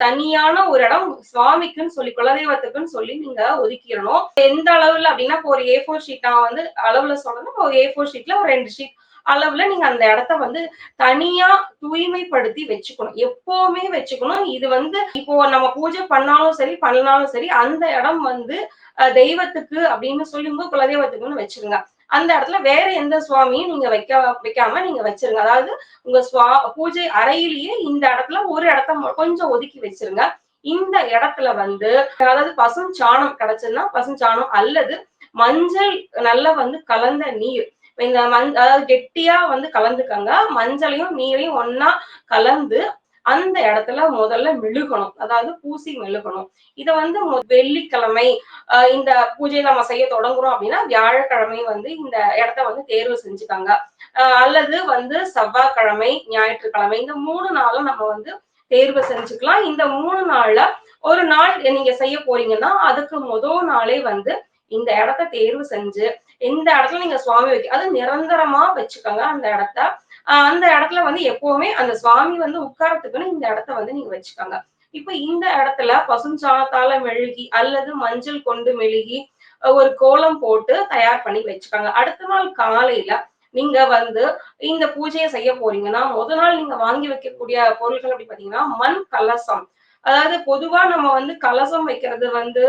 தனியான ஒரு இடம் சுவாமிக்குன்னு சொல்லி குலதெய்வத்துக்குன்னு சொல்லி நீங்க ஒதுக்கிடணும். எந்த அளவுல அப்படின்னா இப்போ ஒரு ஏ ஃபோர் ஷீட் நான் வந்து அளவுல சொல்லணும் ஒரு ஏ ஃபோர் ஷீட்ல ஒரு ரெண்டு ஷீட் அளவுல நீங்க அந்த இடத்த வந்து தனியா தூய்மைப்படுத்தி வச்சுக்கணும். எப்பவுமே வச்சுக்கணும். இது வந்து இப்போ நம்ம பூஜை பண்ணாலும் சரி பண்ணாலும் சரி அந்த இடம் வந்து தெய்வத்துக்கு அப்படின்னு சொல்லும்போது குலதெய்வத்துக்குன்னு வச்சிருங்க அந்த இடத்துல வேற எந்த சுவாமியும் நீங்க வைக்க வைக்காம நீங்க வச்சிருங்க. அதாவது உங்க சுவா பூஜை அறையிலேயே இந்த இடத்துல ஒரு இடத்த கொஞ்சம் ஒதுக்கி வச்சிருங்க. இந்த இடத்துல வந்து அதாவது பசும் சாணம் கிடைச்சதுன்னா பசும் சாணம் அல்லது மஞ்சள் நல்லா வந்து கலந்த நீர். இந்த மஞ்ச அதாவது கெட்டியா வந்து கலந்துக்கங்க. மஞ்சளையும் நீரையும் ஒன்னா கலந்து அந்த இடத்துல முதல்ல மெழுகணும். அதாவது பூசி மெழுகணும். இதை வந்து வெள்ளிக்கிழமை இந்த பூஜையை நம்ம செய்ய தொடங்குறோம் அப்படின்னா வியாழக்கிழமை வந்து இந்த இடத்த வந்து தேர்வு செஞ்சுக்காங்க. அல்லது வந்து செவ்வாய்க்கிழமை ஞாயிற்றுக்கிழமை இந்த மூணு நாளும் நம்ம வந்து தேர்வு செஞ்சுக்கலாம். இந்த மூணு நாள்ல ஒரு நாள் நீங்க செய்ய போறீங்கன்னா அதுக்கு முதல் நாளே வந்து இந்த இடத்த தேர்வு செஞ்சு இந்த இடத்துல நீங்க சுவாமி வைக்க அது நிரந்தரமா வச்சுக்கோங்க. அந்த இடத்த அந்த இடத்துல வந்து எப்பவுமே அந்த சுவாமி வந்து உட்காரத்துக்குன்னு இந்த இடத்த வந்து நீங்க வச்சுக்கோங்க. இப்ப இந்த இடத்துல பசுஞ்சாணத்தால மெழுகி அல்லது மஞ்சள் கொண்டு மெழுகி ஒரு கோலம் போட்டு தயார் பண்ணி வச்சுக்காங்க. அடுத்த நாள் காலையில நீங்க வந்து இந்த பூஜையை செய்ய போறீங்கன்னா முத நாள் நீங்க வாங்கி வைக்கக்கூடிய பொருட்கள் அப்படி பாத்தீங்கன்னா மண் கலசம். அதாவது பொதுவா நம்ம வந்து கலசம் வைக்கிறது வந்து